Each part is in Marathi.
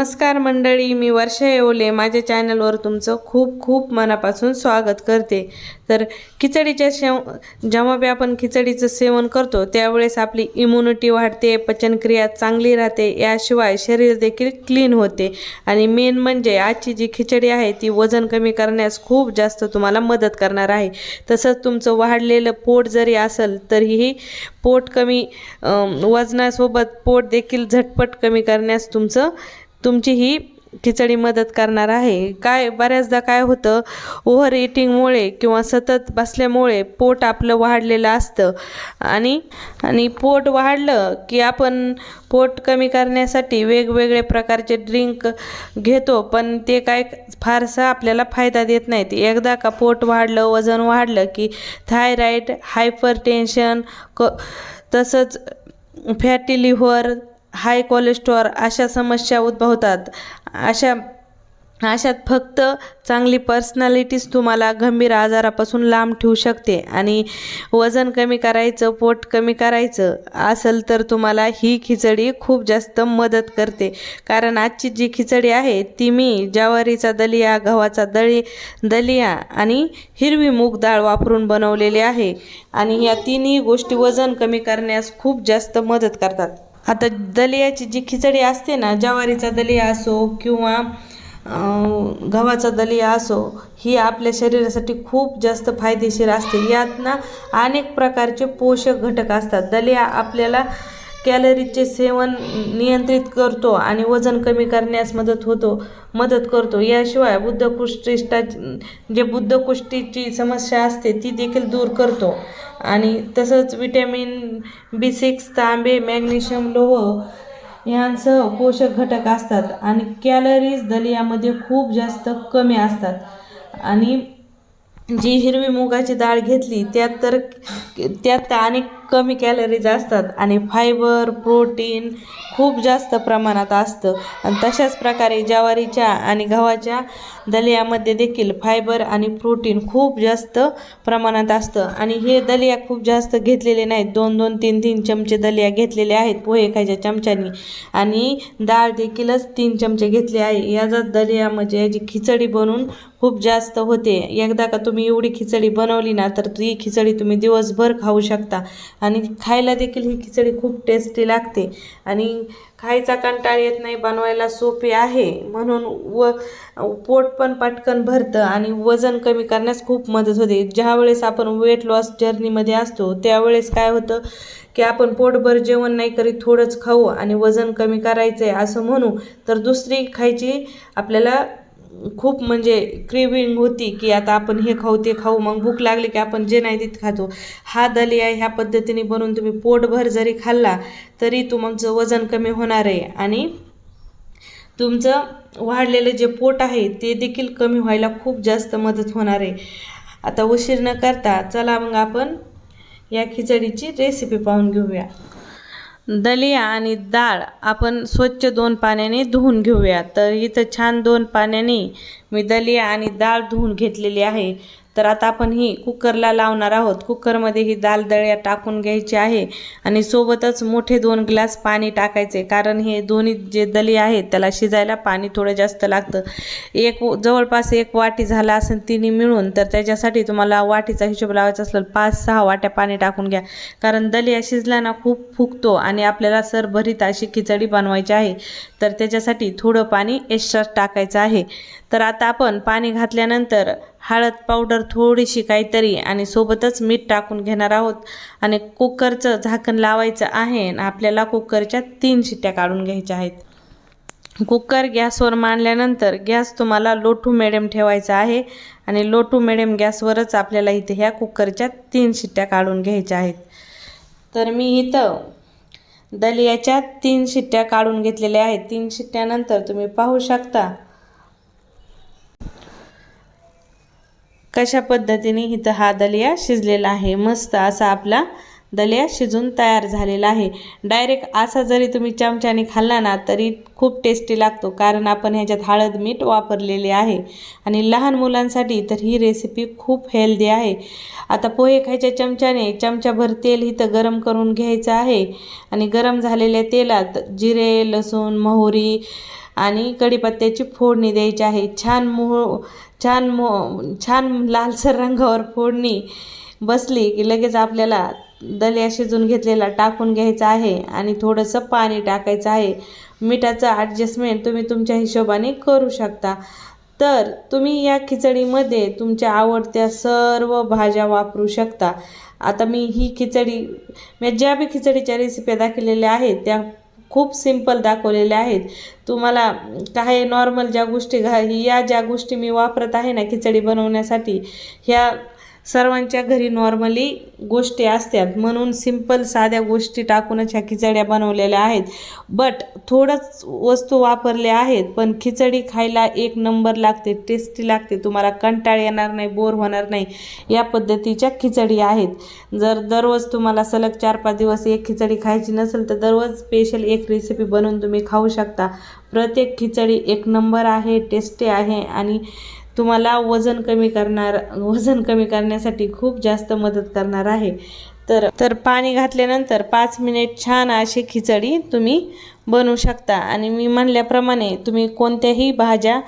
नमस्कार मंडळी मी वर्षा येवले. माझ्या चॅनलवर तुमचं खूप खूप मनापासून स्वागत करते. तर खिचडीच्या शेव जेव्हा बी आपण खिचडीचं सेवन करतो त्यावेळेस आपली इम्युनिटी वाढते पचनक्रिया चांगली राहते याशिवाय शरीर देखील क्लीन होते. आणि मेन म्हणजे आजची जी खिचडी आहे ती वजन कमी करण्यास खूप जास्त तुम्हाला मदत करणार आहे. तसंच तुमचं वाढलेलं पोट जरी असेल तरीही पोट कमी वजनासोबत पोट देखील झटपट कमी करण्यास तुमचं तुमची ही खिचडी मदत करणार आहे. काय बऱ्याचदा काय होतं ओव्हर इटिंगमुळे किंवा सतत बसल्यामुळे पोट आपलं वाढलेलं असतं. आणि आणि पोट वाढलं की आपण पोट कमी करण्यासाठी वेगवेगळे प्रकारचे ड्रिंक घेतो पण ते काय फारसा आपल्याला फायदा देत नाहीत. एकदा का पोट वाढलं वजन वाढलं की थायरॉईड हायपर टेन्शन क तसंच फॅटी लिव्हर हाय कोलेस्ट्रॉल अशा समस्या उद्भवतात. अशा अशात फक्त चांगली पर्सनॅलिटीच तुम्हाला गंभीर आजारापासून लांब ठेवू शकते आणि वजन कमी करायचं पोट कमी करायचं असेल तर तुम्हाला ही खिचडी खूप जास्त मदत करते. कारण आजची जी खिचडी आहे ती मी ज्वारीचा दलिया गव्हाचा दळी दलिया आणि हिरवी मूग डाळ वापरून बनवलेली आहे. आणि या तिन्ही गोष्टी वजन कमी करण्यास खूप जास्त मदत करतात. आता दलियाची जी खिचडी असते ना ज्वारीचा दलिया असो किंवा गव्हाचा दलिया असो ही आपल्या शरीरासाठी खूप जास्त फायदेशीर असते. यात ना अनेक प्रकारचे पोषक घटक असतात. दलिया आपल्याला कॅलरीचे सेवन नियंत्रित करतो आणि वजन कमी करण्यास मदत होतो मदत करतो. याशिवाय बुद्धकुष्ठिष्टा जे बुद्धकुष्ठीची समस्या असते ती देखील दूर करतो. आणि तसंच विटॅमिन बी सिक्स तांबे मॅग्नेशियम लोह यांसह पोषक घटक असतात आणि कॅलरीज दलियामध्ये खूप जास्त कमी असतात. आणि जी हिरवी मुगाची डाळ घेतली त्यात तर त्यात अनेक कमी कॅलरीज असतात आणि फायबर प्रोटीन खूप जास्त प्रमाणात असतं. आणि तशाच प्रकारे ज्वारीच्या आणि गव्हाच्या दलियामध्ये देखील फायबर आणि प्रोटीन खूप जास्त प्रमाणात असतं. आणि हे दलिया खूप जास्त घेतलेले नाहीत. दोन दोन तीन तीन चमचे दलिया घेतलेले आहेत पोहे खायच्या चमच्यानी. आणि डाळ देखीलच तीन चमचे घेतले आहे. याचा दलिया म्हणजे याची खिचडी बनवून खूप जास्त होते. एकदा का तुम्ही एवढी खिचडी बनवली ना तर ती खिचडी तुम्ही दिवसभर खाऊ शकता. आणि खायला देखील ही खिचडी खूप टेस्टी लागते. आणि खायचा कंटाळ येत नाही बनवायला सोपे आहे. म्हणून व पोट पण पटकन भरतं आणि वजन कमी करण्यास खूप मदत होते. ज्यावेळेस आपण वेट लॉस जर्नीमध्ये असतो त्यावेळेस काय होतं की आपण पोटभर जेवण नाही करीत थोडंच खाऊ आणि वजन कमी करायचं आहे असं म्हणू तर दुसरी खायची आपल्याला खूप म्हणजे क्रेविंग होती की आता आपण हे खाऊ ते खाऊ. मग भूक लागली की आपण जे नाही तिथं खातो. हा दलिया ह्या पद्धतीने बनवून तुम्ही पोटभर जरी खाल्ला तरी तुमचं वजन कमी होणार आहे. आणि तुमचं वाढलेलं जे पोट आहे ते देखील कमी व्हायला खूप जास्त मदत होणार आहे. आता उशीर न करता चला मग आपण या खिचडीची रेसिपी पाहून घेऊया. दलिया आणि डाळ आपण स्वच्छ दोन पाण्याने धुवून घेऊया. तर इथं छान दोन पाण्याने मी दलिया आणि डाळ धुवून घेतलेली आहे. तर आता आपण ही कुकरला लावणार आहोत. कुकरमध्ये ही दाल दळ्या टाकून घ्यायची आहे आणि सोबतच मोठे दोन ग्लास पाणी टाकायचे. कारण हे दोन्ही जे दली आहेत त्याला शिजायला पाणी थोडं जास्त लागतं. एक जवळपास एक वाटी झाला असेल तिन्ही मिळून तर त्याच्यासाठी तुम्हाला वाटीचा हिशोब लावायचा असलं पाच सहा वाट्या पाणी टाकून घ्या. कारण दलिया शिजला ना खूप फुगतो आणि आपल्याला सरभरीत अशी खिचडी बनवायची आहे. तर त्याच्यासाठी थोडं पाणी एक्स्ट्रा टाकायचं आहे. तर आता आपण पाणी घातल्यानंतर हळद पावडर थोडीशी काहीतरी आणि सोबतच मीठ टाकून घेणार आहोत. आणि कुकरचं झाकण लावायचं आहे आणि आपल्याला कुकरच्या तीन शिट्ट्या काढून घ्यायच्या आहेत. कुकर गॅसवर मांडल्यानंतर गॅस तुम्हाला लो टू मिडियम ठेवायचा आहे आणि लो टू मिडियम गॅसवरच आपल्याला इथे ह्या कुकरच्या तीन शिट्ट्या काढून घ्यायच्या आहेत. तर मी इथं दलियाच्या तीन शिट्ट्या काढून घेतलेल्या आहेत. तीन शिट्ट्यानंतर तुम्ही पाहू शकता कशा पद्धतीने इथं हा दलिया शिजलेला आहे? मस्त असा आपला दलिया शिजून तयार झालेला आहे. डायरेक्ट असा जरी तुम्ही चमच्याने खाल्ला ना तरी खूप टेस्टी लागतो कारण आपण ह्याच्यात हळद मीठ वापरलेले आहे. आणि लहान मुलांसाठी तर ही रेसिपी खूप हेल्दी आहे. आता पोहे खायच्या चमच्याने चमच्याभर तेल इथं गरम करून घ्यायचं आहे. आणि गरम झालेल्या तेलात जिरे लसूण मोहरी आणि कढीपत्त्याची फोडणी द्यायची आहे. छान मोह छान मो छान लालसर रंगावर फोडणी बसली की लगेच आपल्याला दलिया शिजून घेतलेला टाकून घ्यायचा आहे आणि थोडंसं पाणी टाकायचं आहे. मिठाचं ॲडजस्टमेंट तुम्ही तुमच्या हिशोबाने करू शकता. तर तुम्ही या खिचडीमध्ये तुमच्या आवडत्या सर्व भाज्या वापरू शकता. आता मी ही खिचडी मी ज्या बी खिचडीच्या रेसिपी दाखवलेल्या आहेत त्या खूप सिंपल दाखवलेल्या आहेत. तुम्हाला काही नॉर्मल ज्या गोष्टी घा या ज्या गोष्टी मी वापरत आहे ना खिचडी बनवण्यासाठी ह्या सर्वांच्या घरी नॉर्मली गोष्टी असतात. म्हणून सिंपल साध्या गोष्टी टाकूनच ह्या खिचड्या बनवलेल्या आहेत. बट थोडंच वस्तू वापरल्या आहेत पण खिचडी खायला एक नंबर लागते टेस्टी लागते. तुम्हाला कंटाळ येणार नाही बोर होणार नाही. या पद्धतीच्या खिचडी आहेत. जर दररोज तुम्हाला सलग चार पाच दिवस एक खिचडी खायची नसेल तर दररोज स्पेशल एक रेसिपी बनवून तुम्ही खाऊ शकता. प्रत्येक खिचडी एक नंबर आहे टेस्टी आहे आणि तुम्हाला वजन कमी करणार वजन कमी करण्यासाठी खूप जास्त मदत करणार आहे. तर तर पाणी घातल्यानंतर पाच मिनिट छान अशी खिचडी तुम्ही बनवू शकता. आणि मी म्हणल्याप्रमाणे तुम्ही कोणत्याही भाज्या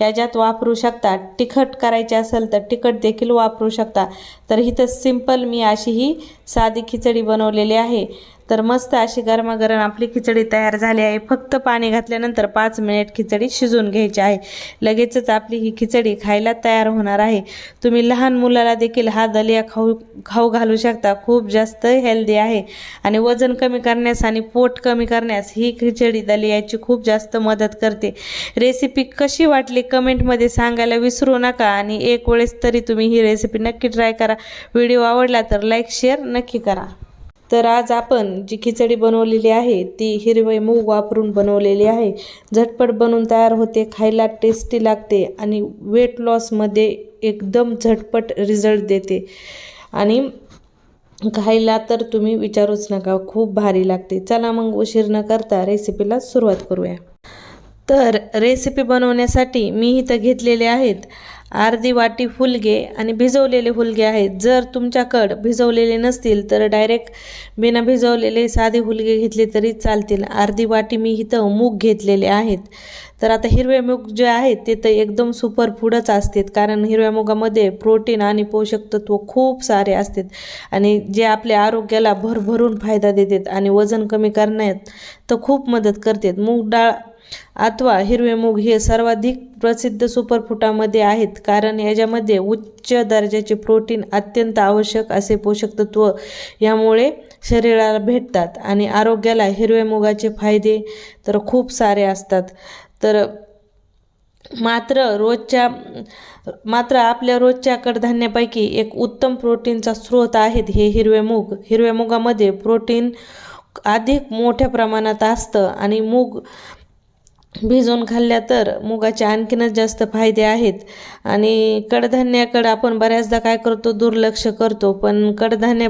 याच्यात वापरू शकता. तिखट करायची असेल तर तिखट देखील वापरू शकता. तर इथं सिंपल मी अशी ही साधी खिचडी बनवलेली आहे. तर मस्त अशी गरमागरम आपली खिचडी तयार झाली आहे. फक्त पाणी घातल्यानंतर पाच मिनिट खिचडी शिजून घ्यायची आहे. लगेचच आपली ही खिचडी खायला तयार होणार आहे. तुम्ही लहान मुलाला देखील हा दलिया खाऊ खाऊ घालू शकता. खूप जास्त हेल्दी आहे. आणि वजन कमी करण्यास आणि पोट कमी करण्यास ही खिचडी दलियाची खूप जास्त मदत करते. रेसिपी कशी वाटली कमेंटमध्ये सांगायला विसरू नका. आणि एक वेळेस तरी तुम्ही ही रेसिपी नक्की ट्राय करा. व्हिडिओ आवडला तर लाईक शेअर नक्की करा. तर आज आपण जी खिचडी बनवलेली आहे ती हिरवे मूग वापरून बनवलेली आहे. झटपट बनवून तयार होते खायला टेस्टी लागते आणि वेट लॉसमध्ये एकदम झटपट रिझल्ट देते. आणि खायला तर तुम्ही विचारूच नका खूप भारी लागते. चला मग उशीर न करता रेसिपीला सुरुवात करूया. तर रेसिपी बनवण्यासाठी मी इथं घेतलेले आहेत अर्धी वाटी फुलगे आणि भिजवलेले फुलगे आहेत. जर तुमच्याकडं भिजवलेले नसतील तर डायरेक्ट बिना भिजवलेले साधे फुलगे घेतले तरी चालतील. अर्धी वाटी मी इथं मूग घेतलेले आहेत. तर आता हिरवे मूग जे आहेत ते तर एकदम सुपर फूडच असतात. कारण हिरव्या मुगामध्ये प्रोटीन आणि पोषक तत्व खूप सारे असतात. आणि जे आपल्या आरोग्याला भरभरून फायदा देतात आणि वजन कमी करण्यात तर खूप मदत करतात. मूग डाळ अथवा हिरवे मूग हे सर्वाधिक प्रसिद्ध सुपरफुटामध्ये आहेत. कारण याच्यामध्ये उच्च दर्जाचे प्रोटीन अत्यंत आवश्यक असे पोषक तत्व यामुळे शरीराला भेटतात आणि आरोग्याला हिरव्या मुगाचे फायदे तर खूप सारे असतात. तर मात्र रोजच्या मात्र आपल्या रोजच्या कडधान्यापैकी एक उत्तम प्रोटीनचा स्रोत आहेत हे हिरवे मूग हिरव्या मुगामध्ये प्रोटीन अधिक मोठ्या प्रमाणात असतं आणि मूग भिजवून खाल्ल्या तर मुगाचे आणखीनच जास्त फायदे आहेत. आणि कडधान्याकडं आपण बऱ्याचदा काय करतो दुर्लक्ष करतो पण कडधान्य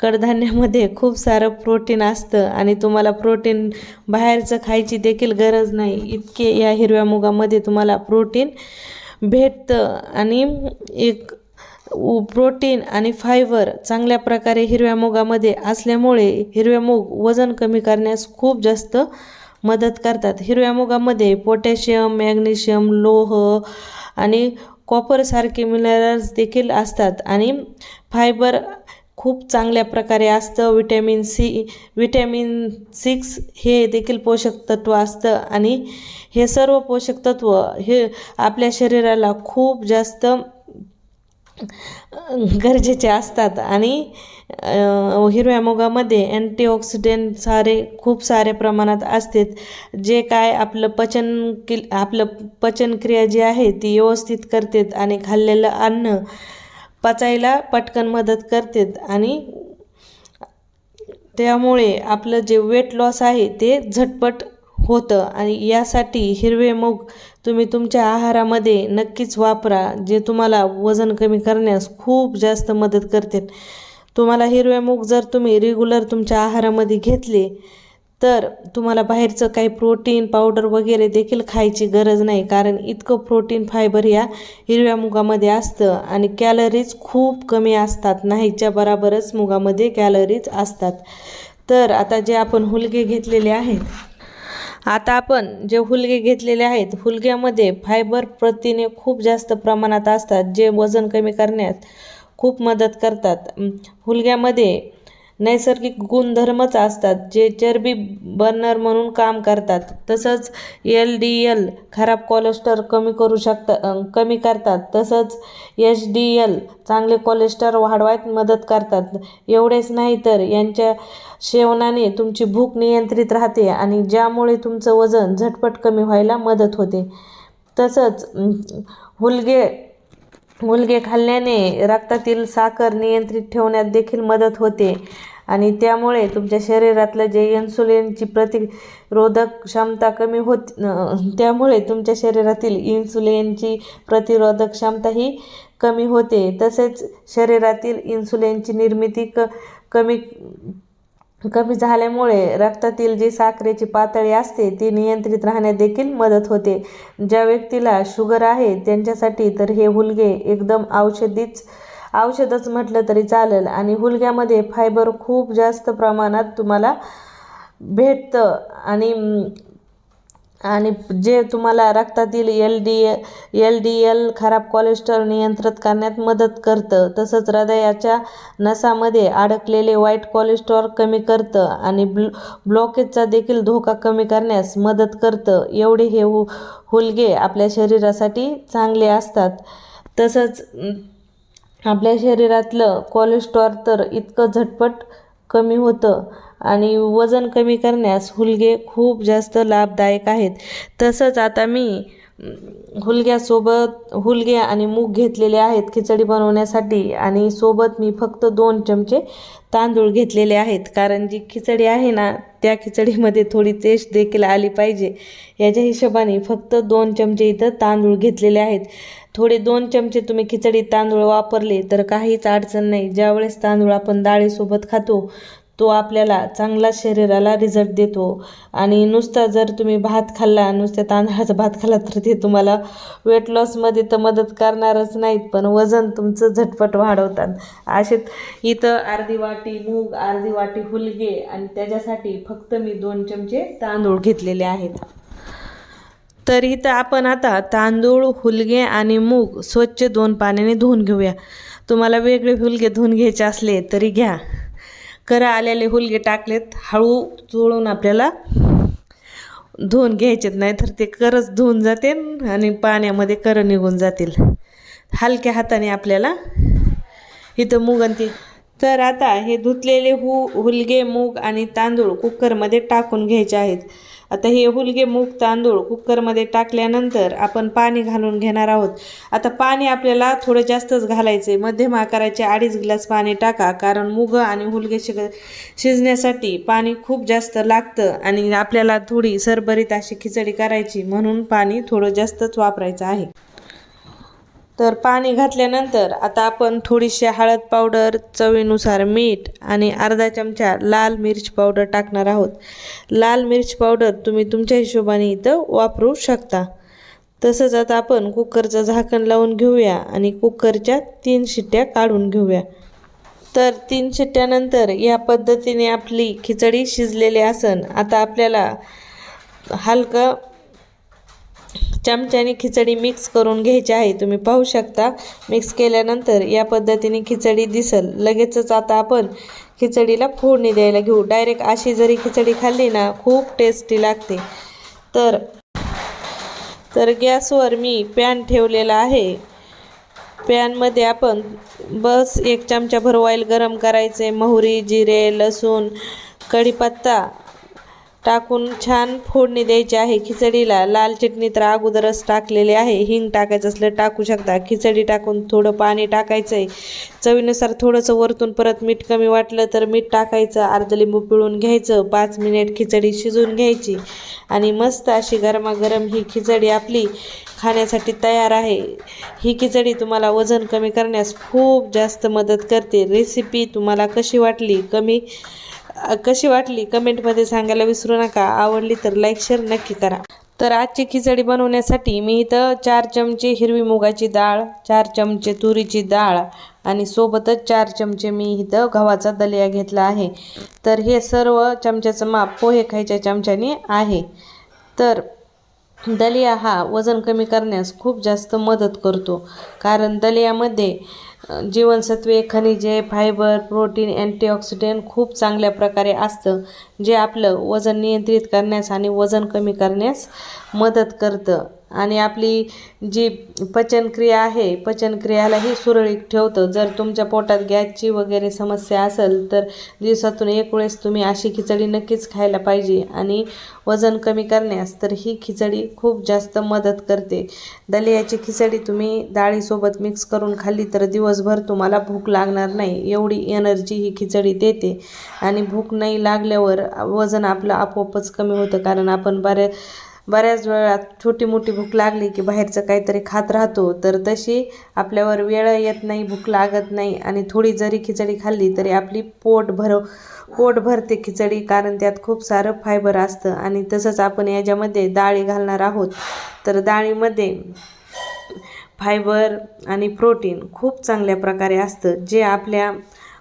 कडधान्यामध्ये खूप सारं प्रोटीन असतं आणि तुम्हाला प्रोटीन बाहेरचं खायची देखील गरज नाही. इतके या हिरव्या मुगामध्ये तुम्हाला प्रोटीन भेटतं आणि एक प्रोटीन आणि फायबर चांगल्या प्रकारे हिरव्या मुगामध्ये असल्यामुळे हिरव्या मूग वजन कमी करण्यास खूप जास्त मदत करतात. हिरव्या मुगामध्ये पोटॅशियम मॅग्नेशियम लोह आणि कॉपरसारखे मिनरल्स देखील असतात. आणि फायबर खूप चांगल्या प्रकारे असतं. विटॅमिन सी विटॅमिन सिक्स हे देखील पोषक तत्व असतं. आणि हे सर्व पोषक तत्व हे आपल्या शरीराला खूप जास्त गरजेचे असतात. आणि हिरव्या मुगामध्ये अँटीऑक्सिडेंट सारे खूप साऱ्या प्रमाणात असतात. जे काय आपलं पचन कि आपलं पचनक्रिया जी आहे ती व्यवस्थित करतात आणि खाल्लेलं अन्न पचायला पटकन मदत करतात. आणि त्यामुळे आपलं जे वेट लॉस आहे ते झटपट होतं. आणि यासाठी हिरवे मूग तुम्ही तुमच्या आहारामध्ये नक्कीच वापरा जे तुम्हाला वजन कमी करण्यास खूप जास्त मदत करते. तुम्हाला हिरवे मूग जर तुम्ही रेग्युलर तुमच्या आहारामध्ये घेतले तर तुम्हाला बाहेरचं काही प्रोटीन पावडर वगैरे देखील खायची गरज नाही कारण इतकं प्रोटीन फायबर या हिरव्या मुगामध्ये असतं आणि कॅलरीज खूप कमी असतात नाहीच्या बराबरच मुगामध्ये कॅलरीज असतात. तर आता जे आपण हुलगे घेतलेले आहेत आता आपण जे हुलगे घेतलेले आहेत हुलग्यामध्ये फायबर प्रथिने खूप जास्त प्रमाणात असतात जे वजन कमी करण्यात खूप मदत करतात. हुलग्यामध्ये नैसर्गिक गुणधर्मच असतात जे चरबी बर्नर म्हणून काम करतात. तसंच एल डी एल खराब कोलेस्टर कमी करू शकता कमी करतात. तसंच एच डी एल चांगले कोलेस्टर वाढवायत मदत करतात. एवढेच नाही तर यांच्या सेवनाने तुमची भूक नियंत्रित राहते आणि ज्यामुळे तुमचं वजन झटपट कमी व्हायला मदत होते. तसंच हुलगे मुलगे खाल्ल्याने रक्तातील साखर नियंत्रित ठेवण्यात देखील मदत होते. आणि त्यामुळे तुमच्या शरीरातलं जे इन्सुलिनची प्रतिरोधक क्षमता कमी होत त्यामुळे तुमच्या शरीरातील इन्सुलिनची प्रतिरोधक क्षमता ही कमी होते. तसेच शरीरातील इन्सुलिनची निर्मिती क कमी कमी झाल्यामुळे रक्तातील जी साखरेची पातळी असते ती नियंत्रित राहण्यात देखील मदत होते. ज्या व्यक्तीला शुगर आहे त्यांच्यासाठी तर हे हुलगे एकदम औषधीच औषधच म्हटलं तरी चालेल. आणि हुलग्यामध्ये फायबर खूप जास्त प्रमाणात तुम्हाला भेटतं. आणि आणि जे तुम्हाला रक्तातील L D L D L खराब कोलेस्ट्रॉल नियंत्रित करण्यात मदत करतं तसंच हृदयाच्या नसामध्ये अडकलेले वाईट कोलेस्ट्रॉल कमी करतं आणि ब्ल ब्लॉकेजचा देखील धोका कमी करण्यास मदत करतं. एवढे हे हु हुलगे आपल्या शरीरासाठी चांगले असतात. तसंच आपल्या शरीरातलं कोलेस्ट्रॉल तर इतकं झटपट कमी होतं आणि वजन कमी करण्यास हुलगे खूप जास्त लाभदायक आहेत. तसंच आता मी हुलग्यासोबत हुलगे आणि मूग घेतलेले आहेत खिचडी बनवण्यासाठी आणि सोबत मी फक्त दोन चमचे तांदूळ घेतलेले आहेत. कारण जी खिचडी आहे ना त्या खिचडीमध्ये थोडी टेस्ट देखील आली पाहिजे. याच्या हिशोबाने फक्त दोन चमचे इथं तांदूळ घेतलेले आहेत. थोडे दोन चमचे तुम्ही खिचडी तांदूळ वापरले तर काहीच अडचण नाही. ज्यावेळेस तांदूळ आपण डाळीसोबत खातो तो आपल्याला चांगला शरीराला रिझल्ट देतो. आणि नुसता जर तुम्ही भात खाल्ला नुसत्या तांदळाचा भात खाल्ला तर ते तुम्हाला वेट लॉसमध्ये तर मदत करणारच नाहीत पण वजन तुमचं झटपट वाढवतात. असे इथं अर्धी वाटी मूग अर्धी वाटी हुलगे आणि त्याच्यासाठी फक्त मी दोन चमचे तांदूळ घेतलेले आहेत. तर इथं आपण आता तांदूळ हुलगे आणि मूग स्वच्छ दोन पाण्याने धुवून घेऊया. तुम्हाला वेगळे हुलगे धुवून घ्यायचे असले तरी घ्या. करा आलेले हुलगे टाकलेत हळू चोळून आपल्याला धुवून घ्यायचेत नाही तर ते करच धुवून जाते आणि पाण्यामध्ये कर निघून जातील. हलक्या हाताने आपल्याला इथं मूग आणि ते तर आता हे धुतलेले हु हुलगे मूग आणि तांदूळ कुकरमध्ये टाकून घ्यायचे आहेत. आता हे हुलगे मूग तांदूळ कुकरमध्ये टाकल्यानंतर आपण पाणी घालून घेणार आहोत. आता पाणी आपल्याला थोडं जास्तच घालायचं आहे मध्यम आकाराचे अडीच ग्लास पाणी टाका कारण मूग आणि हुलगे शिग शिजण्यासाठी पाणी खूप जास्त लागतं आणि आपल्याला थोडी सरभरीत अशी खिचडी करायची म्हणून पाणी थोडं जास्तच वापरायचं आहे. तर पाणी घातल्यानंतर आता आपण थोडीशी हळद पावडर चवीनुसार मीठ आणि अर्धा चमचा लाल मिरच पावडर टाकणार आहोत. लाल मिरच पावडर तुम्ही तुमच्या हिशोबाने इथं वापरू शकता. तसंच आता आपण कुकरचं झाकण लावून घेऊया आणि कुकरच्या तीन शिट्ट्या काढून घेऊया. तर तीन शिट्ट्यानंतर या पद्धतीने आपली खिचडी शिजलेली असन आता आपल्याला हलकं चमच्याने खिचडी मिक्स करून घ्यायची आहे. तुम्ही पाहू शकता मिक्स केल्यानंतर या पद्धतीने खिचडी दिसल. लगेचच आता आपण खिचडीला फोडणी द्यायला घेऊ. डायरेक्ट अशी जरी खिचडी खाल्ली ना खूप टेस्टी लागते. तर तर गॅसवर मी पॅन ठेवलेला आहे. पॅनमध्ये आपण बस एक चमचाभर ऑइल गरम करायचे. मोहरी जिरे लसूण कढीपत्ता टाकून छान फोडणी द्यायची आहे. खिचडीला लाल चटणी तर अगोदरच टाकलेली आहे. हिंग टाकायचं असलं टाकू शकता. खिचडी टाकून थोडं पाणी टाकायचं आहे चवीनुसार थोडंसं वरतून परत मीठ कमी वाटलं तर मीठ टाकायचं. अर्ध लिंबू पिळून घ्यायचं. पाच मिनिट खिचडी शिजून घ्यायची. आणि मस्त अशी गरमागरम ही खिचडी आपली खाण्यासाठी तयार आहे. ही खिचडी तुम्हाला वजन कमी करण्यास खूप जास्त मदत करते. रेसिपी तुम्हाला कशी वाटली कमी कशी वाटली? कमेंटमध्ये सांगायला विसरू नका. आवडली तर लाईक शेअर नक्की करा. तर आजची खिचडी बनवण्यासाठी मी इथं चार चमचे हिरवी मुगाची डाळ चार चमचे तुरीची डाळ आणि सोबतच चार चमचे मी इथं गव्हाचा दलिया घेतला आहे. तर हे सर्व चमच्याचं माप पोहे खायच्या चमच्याने आहे. तर दलिया हा वजन कमी करण्यास खूप जास्त मदत करतो. कारण दलियामध्ये जीवनसत्वे खनिजे फायबर प्रोटीन अँटीऑक्सिडंट खूप चांगल्या प्रकारे असतं जे आपलं वजन नियंत्रित करण्यास आणि वजन कमी करण्यास मदत करतं. आणि आपली जी पचनक्रिया आहे पचनक्रियालाही सुरळीत ठेवतं. जर तुमच्या पोटात गॅसची वगैरे समस्या असेल तर दिवसातून एक वेळेस तुम्ही अशी खिचडी नक्कीच खायला पाहिजे. आणि वजन कमी करण्यास तर ही खिचडी खूप जास्त मदत करते. दलियाची खिचडी तुम्ही डाळीसोबत मिक्स करून खाल्ली तर दिवस दिवसभर तुम्हाला भूक लागणार नाही एवढी एनर्जी ही खिचडी देते. आणि भूक नाही लागल्यावर वजन आपलं आपोआपच कमी होतं कारण आपण बऱ्या बऱ्याच वेळा छोटी मोठी भूक लागली की बाहेरचं काहीतरी खात राहतो तर तशी आपल्यावर वेळ येत नाही भूक लागत नाही. आणि थोडी जरी खिचडी खाल्ली तरी आपली पोट भर पोट भरते खिचडी कारण त्यात खूप सारं फायबर असतं. आणि तसंच आपण याच्यामध्ये डाळी घालणार आहोत. तर डाळीमध्ये फायबर आणि प्रोटीन खूप चांगल्या प्रकारे असतं. जे आपल्या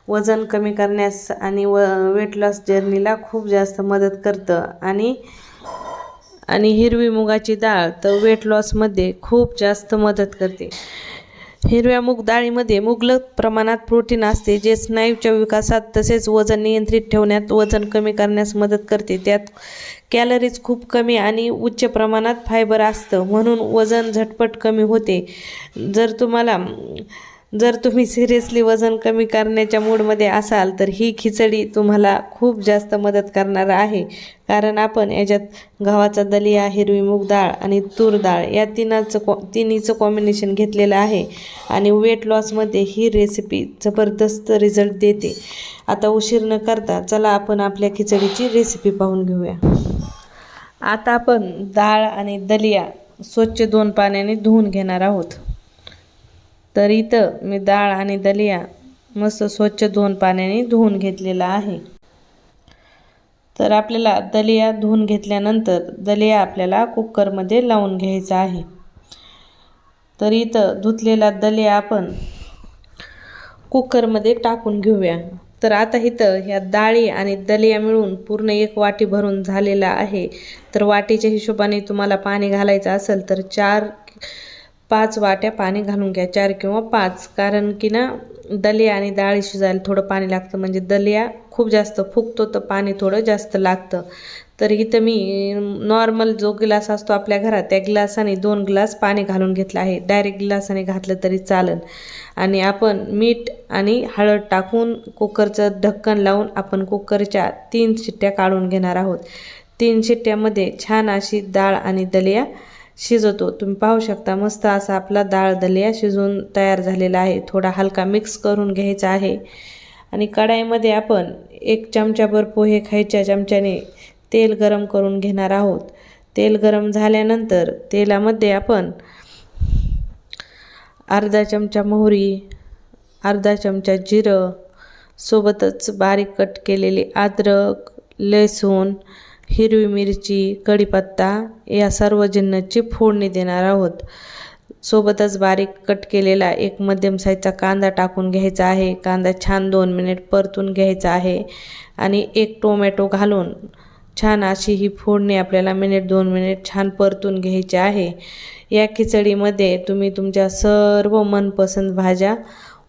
वजन कमी करण्यास आणि व वेट लॉस जर्नीला खूप जास्त मदत करतं. आणि आणि हिरवी मुगाची डाळ तर वेट लॉसमध्ये खूप जास्त मदत करते. हिरव्या मूग डाळीमध्ये मुबलक प्रमाणात प्रोटीन असते जे स्नायूच्या विकासात तसेच वजन नियंत्रित ठेवण्यात वजन कमी करण्यास मदत करते. त्यात कॅलरीज खूप कमी आणि उच्च प्रमाणात फायबर असतं म्हणून वजन झटपट कमी होते. जर तुम्हाला जर तुम्ही सिरियसली वजन कमी करण्याच्या मूडमध्ये असाल तर ही खिचडी तुम्हाला खूप जास्त मदत करणार आहे. कारण आपण याच्यात गव्हाचा दलिया हिरवी मूग डाळ आणि तूर डाळ या तिनाचं कॉ तिन्हीचं कॉम्बिनेशन घेतलेलं आहे. आणि वेट लॉसमध्ये ही रेसिपी जबरदस्त रिझल्ट देते. आता उशीर न करता चला आपण आपल्या खिचडीची रेसिपी पाहून घेऊया. आता आपण डाळ आणि दलिया स्वच्छ दोन पाण्याने धुवून घेणार आहोत. तर इथं मी डाळ आणि दलिया मस्त स्वच्छ धुवून पाण्याने धुवून घेतलेला आहे. तर आपल्याला दलिया धुवून घेतल्यानंतर दलिया आपल्याला कुकरमध्ये लावून घ्यायचा आहे. तर इथं धुतलेला दलिया आपण कुकरमध्ये टाकून घेऊया. तर आता इथं ह्या डाळी आणि दलिया मिळून पूर्ण एक वाटी भरून झालेला आहे. तर वाटीच्या हिशोबाने तुम्हाला पाणी घालायचं असेल तर चार पाच वाट्या पाणी घालून घ्या. चार किंवा पाच. कारण की ना दलिया आणि डाळ शिजायला थोडं पाणी लागतं. म्हणजे दलिया खूप जास्त फुगतो तर पाणी थोडं जास्त लागतं. तर इथं मी नॉर्मल जो गिलास असतो आपल्या घरात त्या ग्लासाने दोन ग्लास पाणी घालून घेतलं आहे. डायरेक्ट गिलासाने घातलं तरी चालेल. आणि आपण मीठ आणि हळद टाकून कुकरचं ढक्कन लावून आपण कुकरच्या तीन शिट्ट्या काढून घेणार आहोत. तीन शिट्ट्यामध्ये छान अशी डाळ आणि दलिया शिजवतो. तुम्ही पाहू शकता मस्त असा आपला डाळ दलिया शिजवून तयार झालेला आहे. थोडा हलका मिक्स करून घ्यायचा आहे. आणि कढाईमध्ये आपण एक चमच्याभर पोहे खायच्या चमच्याने तेल गरम करून घेणार आहोत. तेल गरम झाल्यानंतर तेलामध्ये आपण अर्धा चमचा मोहरी अर्धा चमचा जिरं सोबतच बारीक कट केलेले अद्रक लसूण हिरवी मिरची कढीपत्ता या सर्व जिन्नसची फोडणी देणार आहोत. सोबतच बारीक कट केलेला एक मध्यम साईजचा कांदा टाकून घ्यायचा आहे. कांदा छान दोन मिनिट परतून घ्यायचा आहे आणि एक टोमॅटो घालून छान अशी ही फोडणी आपल्याला मिनिट दोन मिनिट छान परतून घ्यायची आहे. या खिचडीमध्ये तुम्ही तुमच्या सर्व मनपसंत भाज्या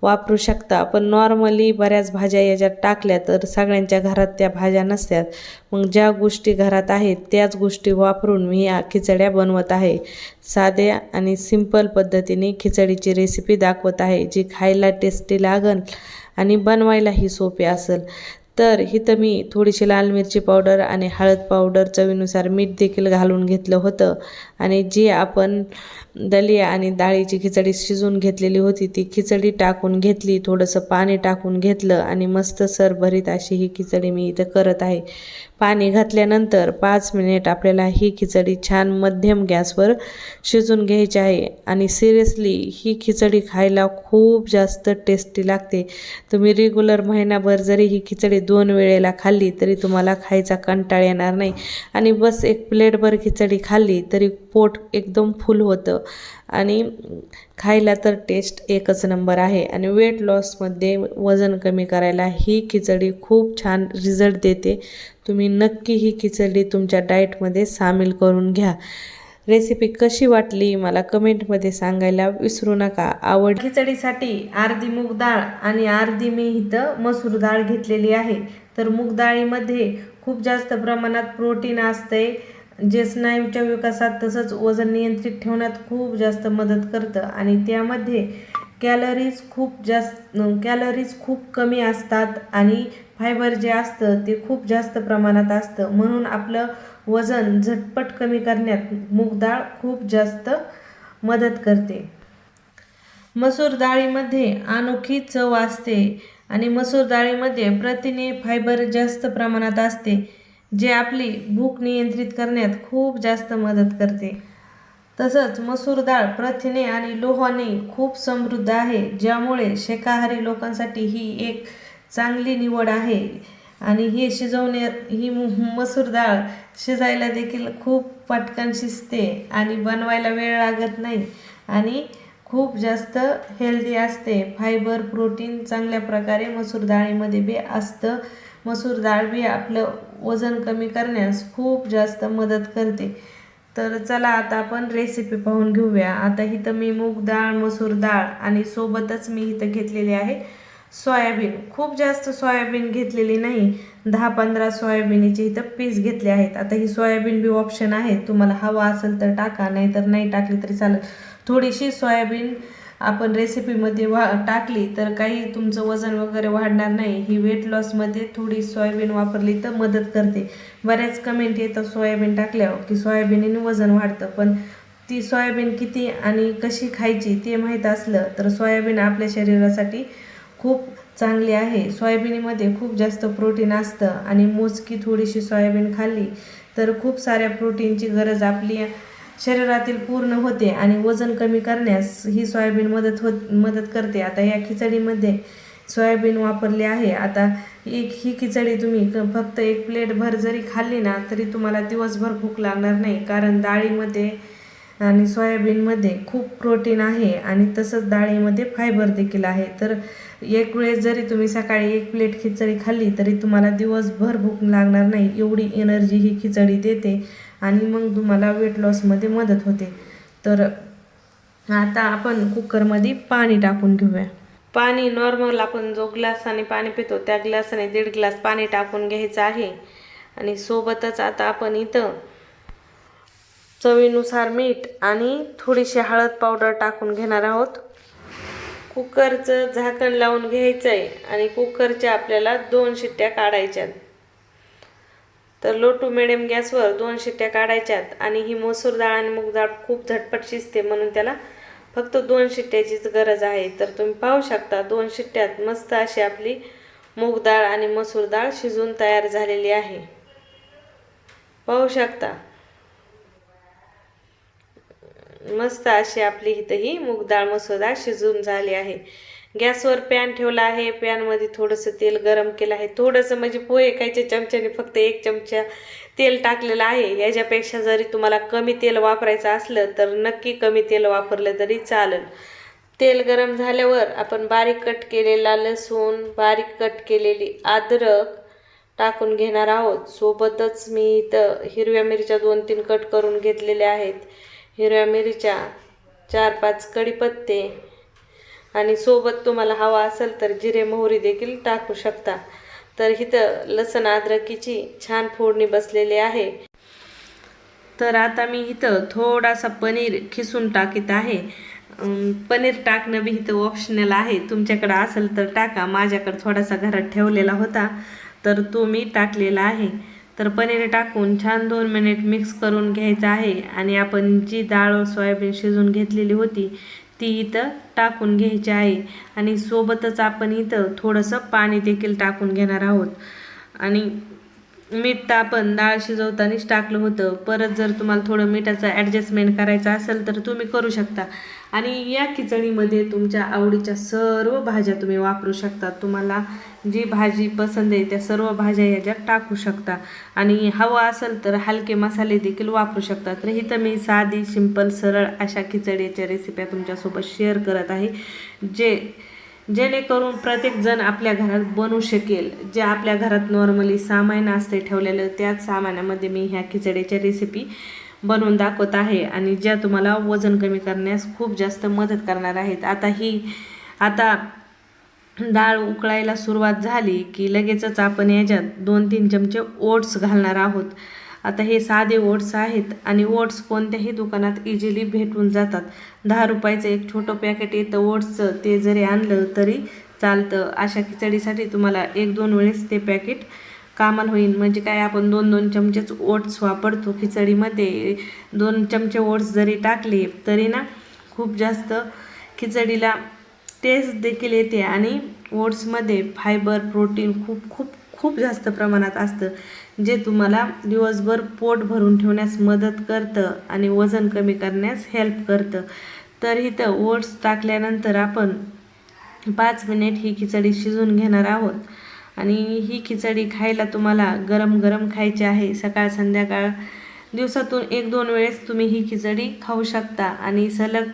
वापरू शकता. पण नॉर्मली बऱ्याच भाज्या याच्यात टाकल्या तर सगळ्यांच्या घरात त्या भाज्या नसतात. मग ज्या गोष्टी घरात आहेत त्याच गोष्टी वापरून मी या खिचड्या बनवत आहे. साध्या आणि सिंपल पद्धतीने खिचडीची रेसिपी दाखवत आहे जी खायला टेस्टी लागल आणि बनवायलाही सोपे असेल. तर इथं मी थोडीशी लाल मिरची पावडर आणि हळद पावडर चवीनुसार मीठ देखील घालून घेतलं होतं. आणि जी आपण दलिया आणि डाळीची खिचडी शिजवून घेतलेली होती ती खिचडी टाकून घेतली थोडंसं पाणी टाकून घेतलं आणि मस्त सरभरीत अशी ही खिचडी मी इथं करत आहे. पाणी घातल्यानंतर पाच मिनिट आपल्याला ही खिचडी छान मध्यम गॅसवर शिजून घ्यायची आहे. आणि सिरियसली ही खिचडी खायला खूप जास्त टेस्टी लागते. तुम्ही रेग्युलर महिनाभर जरी ही खिचडी दोन वेळेला खाल्ली तरी तुम्हाला खायचा कंटाळ येणार नाही. आणि बस एक प्लेटभर खिचडी खाल्ली तरी पोट एकदम फुल होतं. आणि खायला तर टेस्ट एकच नंबर आहे. आणि वेट लॉसमध्ये वजन कमी करायला ही खिचडी खूप छान रिझल्ट देते. तुम्ही नक्की ही खिचडी तुमच्या डाएटमध्ये सामील करून घ्या. रेसिपी कशी वाटली मला कमेंटमध्ये सांगायला विसरू नका. आवड खिचडीसाठी अर्धी मूग डाळ आणि अर्धी मी इथं मसूर डाळ घेतलेली आहे. तर मूग डाळीमध्ये खूप जास्त प्रमाणात प्रोटीन असते. जे स्नायूच्या विकासात तसंच वजन नियंत्रित ठेवण्यात खूप जास्त मदत करतं. आणि त्यामध्ये कॅलरीज खूप जास्त कॅलरीज खूप कमी असतात आणि फायबर जे असतं ते खूप जास्त प्रमाणात असतं. म्हणून आपलं वजन झटपट कमी करण्यात मूग डाळ खूप जास्त मदत करते. मसूर डाळीमध्ये अनोखी चव असते आणि मसूर डाळीमध्ये प्रथिने फायबर जास्त प्रमाणात असते जे आपली भूक नियंत्रित करण्यात खूप जास्त मदत करते. तसंच मसूर डाळ प्रथिने आणि लोहाने खूप समृद्ध आहे ज्यामुळे शाकाहारी लोकांसाठी ही एक चांगली निवड आहे. आणि हे शिजवणे ही मसूर डाळ शिजायला देखील खूप पटकन शिजते आणि बनवायला वेळ लागत नाही. आणि खूप जास्त हेल्दी असते. फायबर प्रोटीन चांगल्या प्रकारे मसूर डाळीमध्ये बी असतं. मसूर डाळ बी आपलं वजन कमी करण्यास खूप जास्त मदत करते. तर चला आता आपण रेसिपी पाहून घेऊया. आता इथं मी मूग डाळ मसूर डाळ आणि सोबतच मी इथं घेतलेली आहे. सोयाबीन. खूप जास्त सोयाबीन घेतलेली नाही. दहा पंधरा सोयाबीनचे इथं पीस घेतले आहेत. आता ही सोयाबीन बी ऑप्शन आहे. तुम्हाला हवा असेल तर टाका नाहीतर नाही टाकली तरी चालेल. थोडीशी सोयाबीन आपण रेसिपीमध्ये वा टाकली तर काही तुमचं वजन वगैरे वाढणार नाही. ही वेट लॉसमध्ये थोडी सोयाबीन वापरली तर मदत करते. बऱ्याच कमेंट येतं सोयाबीन टाकल्यावर की सोयाबीनने वजन वाढतं. पण ती सोयाबीन किती आणि कशी खायची ते माहीत असलं तर सोयाबीन आपल्या शरीरासाठी खूप चांगली आहे. सोयाबीनमध्ये खूप जास्त प्रोटीन असतं आणि मोजकी थोडीशी सोयाबीन खाल्ली तर खूप साऱ्या प्रोटीनची गरज आपली शरीरातील पूर्ण होते आणि वजन कमी करण्यास ही सोयाबीन मदत होत मदत करते. आता या खिचडीमध्ये सोयाबीन वापरली आहे. आता एक ही खिचडी तुम्ही क- फक्त एक प्लेट भर जरी खाल्ली ना तरी तुम्हाला दिवसभर भूक लागणार नाही. कारण डाळीमध्ये आणि सोयाबीनमध्ये खूप प्रोटीन आहे आणि तसंच डाळीमध्ये फायबर देखील आहे. तर एक वेळेस जरी तुम्ही सकाळी एक प्लेट खिचडी खाल्ली तरी तुम्हाला दिवसभर भूक लागणार नाही. एवढी एनर्जी ही खिचडी देते आणि मग तुम्हाला वेट लॉसमध्ये मदत होते. तर आता आपण कुकरमध्ये पाणी टाकून घेऊया. पाणी नॉर्मल आपण जो ग्लासाने पाणी पितो त्या ग्लासाने दीड ग्लास पाणी टाकून घ्यायचं आहे. आणि सोबतच आता आपण इथं चवीनुसार मीठ आणि थोडीशी हळद पावडर टाकून घेणार आहोत. कुकरचं झाकण लावून घ्यायचं आहे आणि कुकरच्या आपल्याला दोन शिट्ट्या काढायच्यात. तर लो टू मिडियम गॅसवर दोन शिट्ट्या काढायच्यात आणि ही मसूर डाळ आणि मूग डाळ खूप झटपट शिजते म्हणून त्याला फक्त दोन शिट्ट्याचीच गरज आहे. तर तुम्ही पाहू शकता दोन शिट्ट्यात मस्त अशी आपली मूग डाळ आणि मसूर डाळ शिजून तयार झालेली आहे. पाहू शकता. मस्त अशी आपली इथं ही मूग डाळ शिजून झाली आहे. गॅसवर पॅन ठेवला आहे. पॅनमध्ये थोडंसं तेल गरम केलं आहे. थोडंसं म्हणजे पोहे खायच्या चमच्याने फक्त एक चमचा तेल टाकलेलं आहे. याच्यापेक्षा जरी तुम्हाला कमी तेल वापरायचं असलं तर नक्की कमी तेल वापरलं तरी चालेल. तेल गरम झाल्यावर आपण बारीक कट केलेला लसूण बारीक कट केलेली अद्रक टाकून घेणार आहोत. सोबतच मी इथं हिरव्या मिरच्या दोन तीन कट करून घेतलेल्या आहेत. हिरव्या मिरच्या चार पाच कढीपत्ते आणि सोबत तुम्हाला हवा असेल तर जिरे मोहरी देखील टाकू शकता. तर इथं लसण अद्रकीची छान फोडणी बसलेली आहे. तर आता मी इथं थोडासा पनीर खिसून टाकीत आहे. पनीर टाकणं बी इथं ऑप्शनल आहे. तुमच्याकडं असेल तर टाका. माझ्याकडं थोडासा घरात ठेवलेला होता. तर तो मी टाकलेला आहे. तर पनीर टाकून छान दोन मिनिट मिक्स करून घ्यायचं आहे. आणि आपण जी डाळ सोयाबीन शिजून घेतलेली होती ती इथं टाकून घ्यायची आहे. आणि सोबतच आपण इथं थोडंसं पाणी देखील टाकून घेणार आहोत. आणि मीठ तर आपण डाळ शिजवतानाच टाकलं होतं. परत जर तुम्हाला थोडं मिठाचं ॲडजस्टमेंट करायचं असेल तर तुम्ही करू शकता. आणि या खिचडीमध्ये तुमच्या आवडीच्या सर्व भाज्या तुम्ही वापरू शकता. तुम्हाला जी भाजी पसंत आहे त्या सर्व भाज्या ह्याच्यात टाकू शकता. आणि हवं असेल तर हलके मसाले देखील वापरू शकता. तर इथं मी साधी सिंपल सरळ अशा खिचडीच्या रेसिप्या तुमच्यासोबत शेअर करत आहे. जे जेणेकरून प्रत्येकजण आपल्या घरात बनवू शकेल. जे आपल्या घरात नॉर्मली सामान असते ठेवलेलं त्याच सामानामध्ये मी ह्या खिचडीच्या रेसिपी बनवून दाखवत आहे. आणि ज्या तुम्हाला वजन कमी करण्यास खूप जास्त मदत करणार आहेत. आता ही आता डाळ उकळायला सुरुवात झाली की लगेचच आपण याच्यात दोन तीन चमचे ओट्स घालणार आहोत. आता हे साधे ओट्स आहेत आणि ओट्स कोणत्याही दुकानात इझिली भेटून जातात. दहा रुपयाचं एक छोटं पॅकेट येतं ओट्सचं ते जरी आणलं तरी चालतं. अशा खिचडीसाठी तुम्हाला एक दोन वेळेस ते पॅकेट कामाला होईल. म्हणजे काय आपण दोन दोन चमचेच ओट्स वापरतो खिचडीमध्ये. दोन चमचे ओट्स जरी टाकले तरी ना खूप जास्त खिचडीला टेस्ट देखील येते आणि ओट्समध्ये फायबर प्रोटीन खूप खूप खूप जास्त प्रमाणात असतं जे तुम्हाला दिवसभर पोट भरून ठेवण्यास मदत करतं आणि वजन कमी करण्यास हेल्प करतं. तर इथं ओट्स टाकल्यानंतर आपण पाच मिनिट ही खिचडी शिजून घेणार आहोत. आणि ही खिचडी खायला तुम्हाला गरम गरम खायची आहे. सकाळ संध्याकाळ दिवसातून एक दोन वेळेस तुम्ही ही खिचडी खाऊ शकता आणि सलग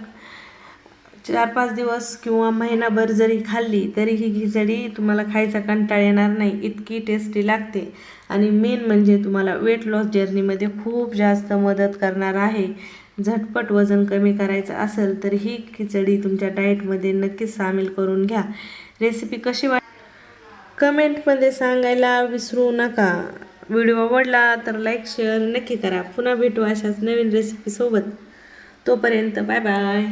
चार पाच दिवस किंवा महिनाभर जरी खाल्ली तरी ही खिचडी तुम्हाला खायचा कंटाळ येणार नाही इतकी टेस्टी लागते. आणि मेन म्हणजे तुम्हाला वेट लॉस जर्नीमध्ये खूप जास्त मदत करणार आहे. झटपट वजन कमी करायचं असेल तर ही खिचडी तुमच्या डाएटमध्ये नक्कीच सामील करून घ्या. रेसिपी कशी वाट कमेंटमध्ये सांगायला विसरू नका. व्हिडिओ आवडला तर लाईक शेअर नक्की करा. पुन्हा भेटू अशाच नवीन रेसिपीसोबत तोपर्यंत बाय बाय